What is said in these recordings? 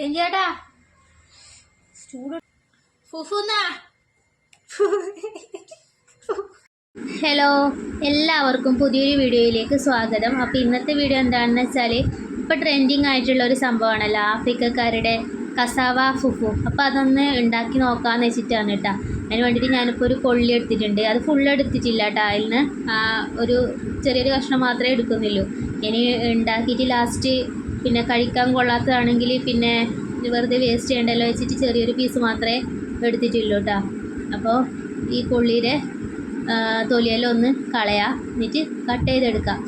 രഞ്ജേട്ടാ. Hello എല്ലാവർക്കും പുതിയൊരു വീഡിയോയിലേക്ക് സ്വാഗതം. അപ്പോൾ ഇന്നത്തെ വീഡിയോ എന്താണെന്ന് വെച്ചാൽ ഇപ്പോൾ ട്രെൻഡിങ് ആയിട്ടുള്ള ഒരു സംഭവമാണല്ലോ ആഫ്രിക്കക്കാരുടെ കസാവ ഫുഫു. അപ്പോൾ അതൊന്ന് ഉണ്ടാക്കി നോക്കാമെന്ന് വെച്ചിട്ടാണ് കേട്ടോ അതിന് വേണ്ടിയിട്ട് ഞാനിപ്പോൾ ഒരു കൊള്ളി എടുത്തിട്ടുണ്ട്. അത് ഫുൾ എടുത്തിട്ടില്ല കേട്ടോ അതിൽ നിന്ന് ഒരു ചെറിയൊരു കഷ്ണം മാത്രമേ എടുക്കുന്നുള്ളൂ. ഇനി ഉണ്ടാക്കിയിട്ട് ലാസ്റ്റ് പിന്നെ കഴിക്കാൻ കൊള്ളാത്തതാണെങ്കിൽ പിന്നെ വെറുതെ വേസ്റ്റ് ചെയ്യണ്ടല്ലോ വെച്ചിട്ട് ചെറിയൊരു പീസ് മാത്രമേ എടുത്തിട്ടുള്ളൂ കേട്ടോ അപ്പോൾ ഈ കൊള്ളിയുടെ തൊലിയെല്ലാം ഒന്ന് കളയാ. എന്നിട്ട് കട്ട് ചെയ്തെടുക്കാം.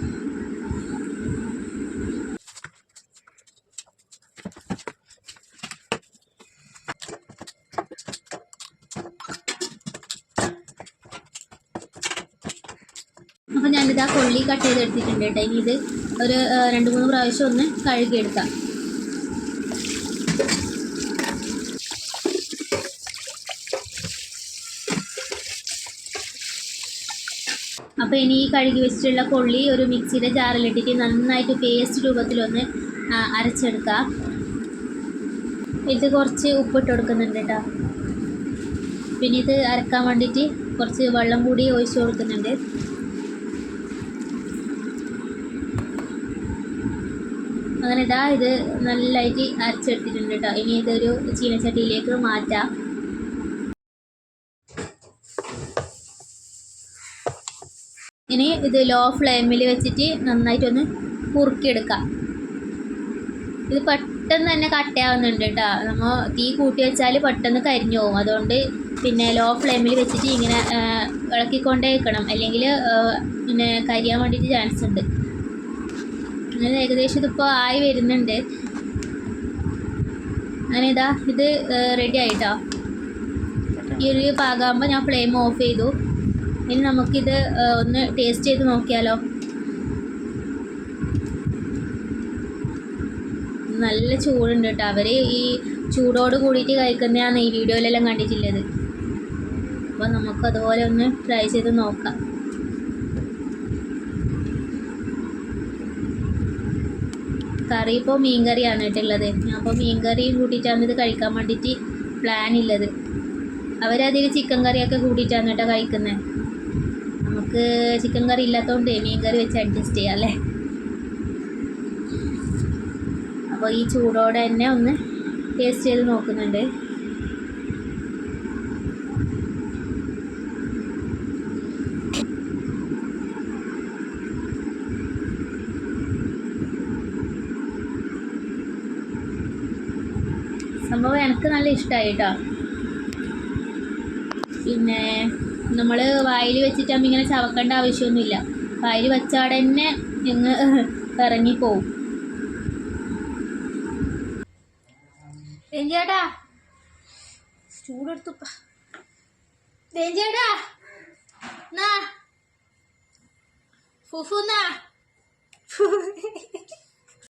അപ്പോൾ ഞാനിത് ആ കൊള്ളി കട്ട് ചെയ്തെടുത്തിട്ടുണ്ട് കേട്ടോ ഇനി ഇത് ഒരു രണ്ട് മൂന്ന് പ്രാവശ്യം ഒന്ന് കഴുകിയെടുക്കാം. അപ്പോൾ ഇനി ഈ കഴുകി വെച്ചിട്ടുള്ള കൊള്ളി ഒരു മിക്സിയുടെ ജാറിലിട്ടിട്ട് നന്നായിട്ട് പേസ്റ്റ് രൂപത്തിലൊന്ന് അരച്ചെടുക്കാം. ഇത് കുറച്ച് ഉപ്പിട്ട് കൊടുക്കുന്നുണ്ട് കേട്ടോ. പിന്നെ ഇത് അരക്കാൻ വേണ്ടിയിട്ട് കുറച്ച് വെള്ളം കൂടി ഒഴിച്ച് കൊടുക്കുന്നുണ്ട്. അങ്ങനെ ഇതാ ഇത് നല്ലതായിട്ട് അരച്ചെടുത്തിട്ടുണ്ട് കേട്ടോ ഇനി ഇതൊരു ചീനച്ചട്ടിയിലേക്ക് മാറ്റാം. ഇനി ഇത് ലോ ഫ്ലെയിമിൽ വെച്ചിട്ട് നന്നായിട്ടൊന്ന് കുറുക്കിയെടുക്കാം. ഇത് പെട്ടെന്ന് തന്നെ കട്ടയാവുന്നുണ്ട് കേട്ടോ നമ്മൾ തീ കൂട്ടി വെച്ചാൽ പെട്ടെന്ന് കരിഞ്ഞു പോകും. അതുകൊണ്ട് പിന്നെ ലോ ഫ്ലെയിമിൽ വെച്ചിട്ട് ഇങ്ങനെ ഇളക്കിക്കൊണ്ടേ വെക്കണം അല്ലെങ്കിൽ പിന്നെ കരിയാൻ വേണ്ടിയിട്ട് ചാൻസ് ഉണ്ട് അങ്ങനെ ഏകദേശം ഇതിപ്പോൾ ആയി വരുന്നുണ്ട്. അങ്ങനെ ഇതാ ഇത് റെഡി ആയിട്ടോ? ഈ ഒരു പാകാകുമ്പോൾ ഞാൻ ഫ്ലെയിം ഓഫ് ചെയ്തു. ഇനി നമുക്കിത് ഒന്ന് ടേസ്റ്റ് ചെയ്ത് നോക്കിയാലോ? നല്ല ചൂടുണ്ട് കേട്ടോ. അവർ ഈ ചൂടോട് കൂടിയിട്ട് കഴിക്കുന്നതാണ് ഈ വീഡിയോയിലെല്ലാം കണ്ടിട്ടുള്ളത്. അപ്പോൾ നമുക്ക് അതുപോലെ ഒന്ന് ട്രൈ ചെയ്ത് നോക്കാം. കറി ഇപ്പോൾ മീൻ കറിയാണ് കേട്ടുള്ളത് ഞാൻ അപ്പോൾ മീൻ കറിയും കൂട്ടിയിട്ടാണ് ഇത് കഴിക്കാൻ വേണ്ടിയിട്ട് പ്ലാൻ ഉള്ളത് അവരതിൽ ചിക്കൻ കറിയൊക്കെ കൂട്ടിയിട്ടാണ് കേട്ടോ കഴിക്കുന്നത് നമുക്ക് ചിക്കൻ കറി ഇല്ലാത്തതുകൊണ്ട് മീൻ കറി വെച്ച് അഡ്ജസ്റ്റ് ചെയ്യാം അല്ലേ? അപ്പോൾ ഈ ചൂടോടെ തന്നെ ഒന്ന് ടേസ്റ്റ് ചെയ്ത് നോക്കുന്നുണ്ട്. സംഭവം എനിക്ക് നല്ല ഇഷ്ടമായി കേട്ടോ പിന്നെ നമ്മൾ വായിൽ വെച്ചിട്ടാകുമ്പോൾ ഇങ്ങനെ ചവക്കേണ്ട ആവശ്യമൊന്നുമില്ല. വായിൽ വെച്ചാടെ തന്നെ ഇങ്ങ് ഇറങ്ങിപ്പോവും. രഞ്ജേട്ടാ ചൂടെടുത്തു രഞ്ജേട്ടാ നാ. ഫുഫു നാ.